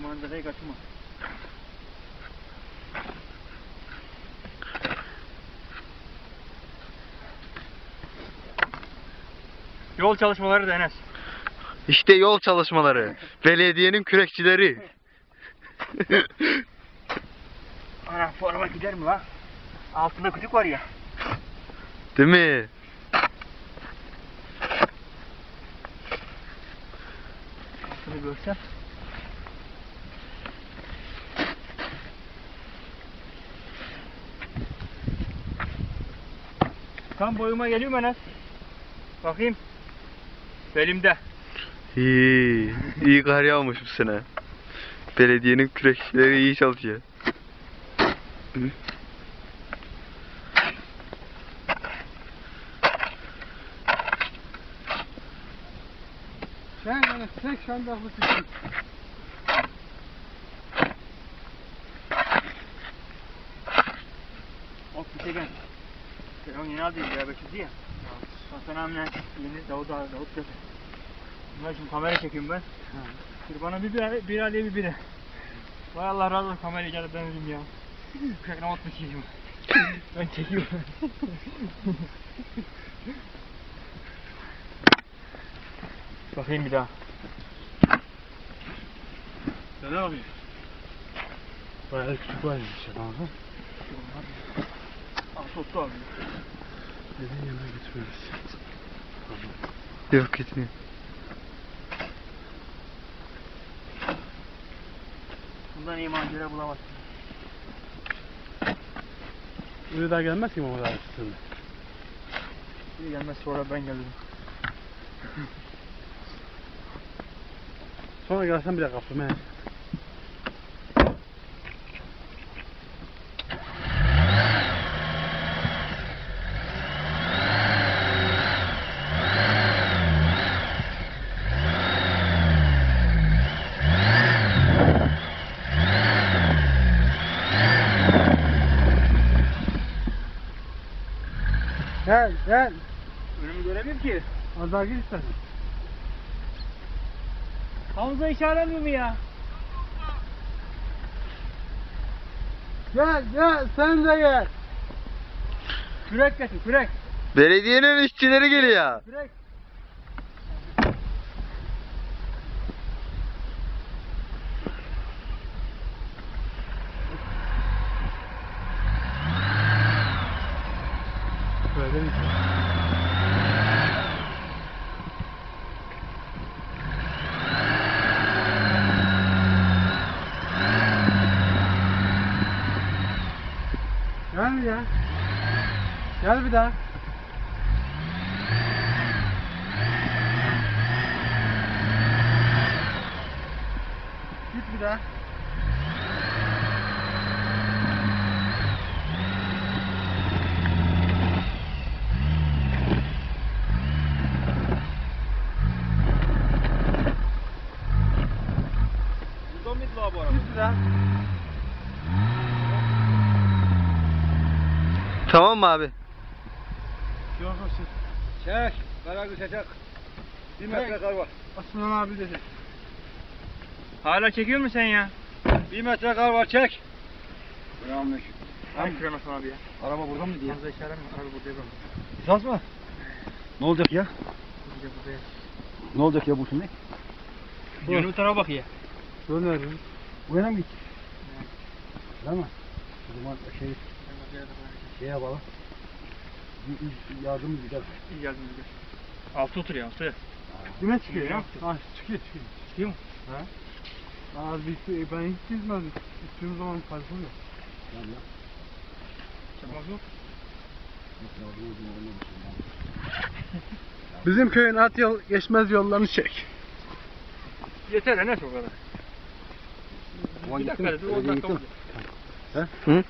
Şu manzarayı kaçırma. Yol çalışmaları da Enes. İşte yol çalışmaları. Belediyenin kürekçileri. Ana forma gider mi lan? Altında kütük var ya. Değil mi? Altını görsen. Tam boyuma geliyor mu Enes? Bakayım. Belimde. İyi. İyi kar yağmış bu sene. Belediyenin kürekçileri iyi çalışıyor. Sen yani tek şu anda haklısın. Of bir şey gel. Telefon yeni aldıydı ya. Hasan abimle yeni Davut abi Davut dedi. Bunlar şimdi kamera çekiyorum ben. Bir bana bir bira, bira diye bir bira. Vay Allah razı olsun kamerayı gelip ben öldüm ya. Kırkına atmış yiyeceğim. ben çekiyorum. Bakayım bir daha. Sen ne yapıyorsun? Bayağı küçük var ya işte kanka. Soktu abi. Dediğin yanına götürürüz. Yok gitmiyor. Bundan iyi macera bulamazsın. Öyle daha gelmez ki Muhammed abi üstünde. Biri gelmez sonra ben gelirim. Sonra gelsen bile kaptım he. Gel gel. Önümü göremiyorum ki. Az daha gir istersen. Hamza işaretliyor mu ya? Gel gel sen de gel. Kürek getir kürek. Belediyenin işçileri geliyor. Kürek. Böyle mi? Gel bir daha. Gel bir daha. Git bir daha. Buradan mıydı la bu araba? Git bir daha. Tamam mı abi? Yok siz. Çek, kara düşecek. Bir metre kar var. Aslan abi dedi. Hala çekiyor musun sen ya? Bir metre kar var, çek. Yanlış. Hangi kürek Hasan abi ya? Araba burada mı diye? Hamza işaret mi? Abi burada yapalım. Esas mı? Ne olacak ya? Burada burada ya. Ne olacak ya bu şimdi? Yönü bu tarafa bak ya. Dönerim. Bu yana mı git? Değil mi? O zaman şey, şey yapalım. Yardım gider. İyi geldin güzel. Altı otur ya altı. Kime çıkıyor Ne ya? Ha çıkıyor çıkıyor. Çıkıyor mu? Abi biz, ben hiç çizmedim. Üstüm zaman farkı yok. Tamam ya. Çakmak yok. Bizim köyün at yol geçmez yollarını çek. Yeter Enes o kadar. Ulan Bir dakika dur 10 öyle dakika oldu. Hı?